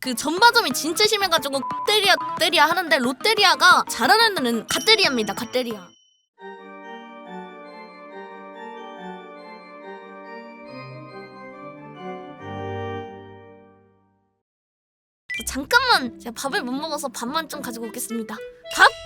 그 전바점이 진짜 심해가지고 롯데리아 롯데리아 하는데 롯데리아가 잘하는 데는 갓데리아입니다 갓데리아 잠깐만 제가 밥을 못 먹어서 밥만 좀 가지고 오겠습니다 밥?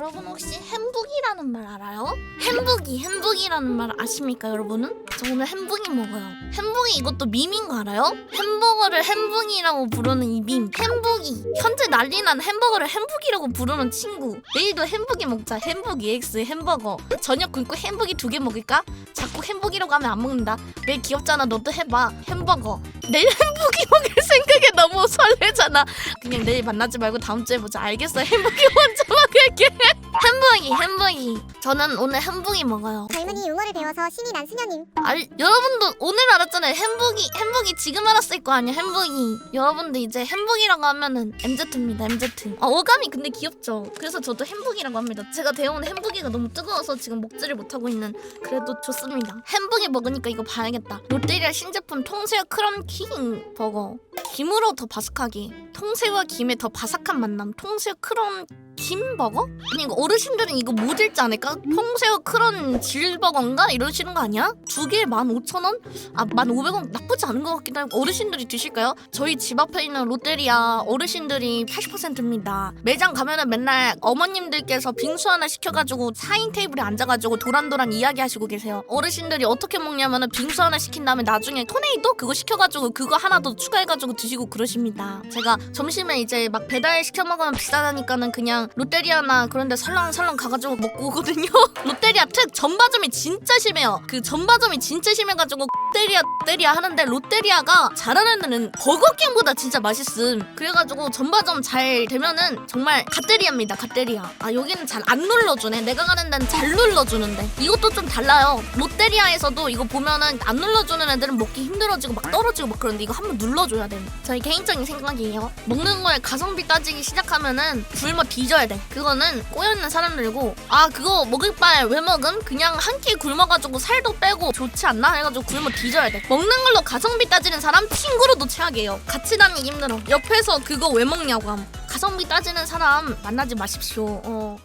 여러분 혹시 햄북이라는 말 알아요? 햄북이 햄북이라는 말 아십니까 여러분은? 저 오늘 햄북이 먹어요 햄북이 이것도 밈인 거 알아요? 햄버거를 햄북이라고 부르는 이밈 햄북 이 현재 난리난 햄버거를 햄북이라고 부르는 친구. 내일도 햄북이 먹자. 햄북이 X 햄버거. 저녁 굶고 햄북이 두 개 먹을까? 자꾸 햄북이라고 하면 안 먹는다. 내일 귀엽잖아. 너도 해봐. 햄버거. 내일 햄북이 먹을 생각에 너무 설레잖아. 그냥 내일 만나지 말고 다음 주에 보자. 알겠어. 햄북이 먼저 먹을게 햄버기 햄버기 저는 오늘 햄버기 먹어요. 젊은이 용어를 배워서 신이 난 수녀님. 알, 여러분도 오늘 알았잖아요. 햄버기 햄버기 지금 알았을 거 아니야 햄버기 여러분들 이제 햄버기라고 하면은 MZ입니다 MZ 아 어감이 근데 귀엽죠? 그래서 저도 햄버기라고 합니다. 제가 데워온 햄버기가 너무 뜨거워서 지금 먹지를 못하고 있는 그래도 좋습니다. 햄버기 먹으니까 이거 봐야겠다. 롯데리아 신제품 통새우 크럼 킹 버거. 김으로 더 바삭하게. 통새우와 김의 더 바삭한 만남. 통새우 크럼 김 버거? 아니 이거 어르신들은 이거 못 읽지 않을까? 통새우 크런 질버거인가? 이러시는 거 아니야? 두 개에 15,000원? 아 15,000원 나쁘지 않은 것 같기도 하고 어르신들이 드실까요? 저희 집 앞에 있는 롯데리아 어르신들이 80%입니다 매장 가면은 맨날 어머님들께서 빙수 하나 시켜가지고 4인 테이블에 앉아가지고 도란도란 이야기하시고 계세요 어르신들이 어떻게 먹냐면은 빙수 하나 시킨 다음에 나중에 토네이도 그거 시켜가지고 그거 하나 더 추가해가지고 드시고 그러십니다 제가 점심에 이제 막 배달 시켜 먹으면 비싸다니까는 그냥 롯데리아나 그런데 설렁설렁 가가지고 먹고 오거든요. 롯데리아 특 전바점이 진짜 심해요. 그 전바점이 진짜 심해가지고 롯데리아 롯데리아 하는데 롯데리아가 잘하는 데는 버거킹보다 진짜 맛있음. 그래가지고 전바점 잘 되면은 정말 갓데리아입니다. 갓데리아. 아 여기는 잘 안 눌러주네. 내가 가는 데는 잘 눌러주는데 이것도 좀 달라요. 롯데리아에서도 이거 보면은 안 눌러주는 애들은 먹기 힘들어지고 막 떨어지고 막 그런데 이거 한번 눌러줘야 돼. 저희 개인적인 생각이에요. 먹는 거에 가성비 따지기 시작하면은 굶어 뒤져 야 돼. 그거는 꼬여있는 사람들이고 아 그거 먹을 바에 왜 먹음? 그냥 한 끼 굶어가지고 살도 빼고 좋지 않나? 해가지고 굶어 뒤져야 돼. 먹는 걸로 가성비 따지는 사람 친구로도 최악이에요. 같이 다니기 힘들어. 옆에서 그거 왜 먹냐고 함. 가성비 따지는 사람 만나지 마십시오. 어.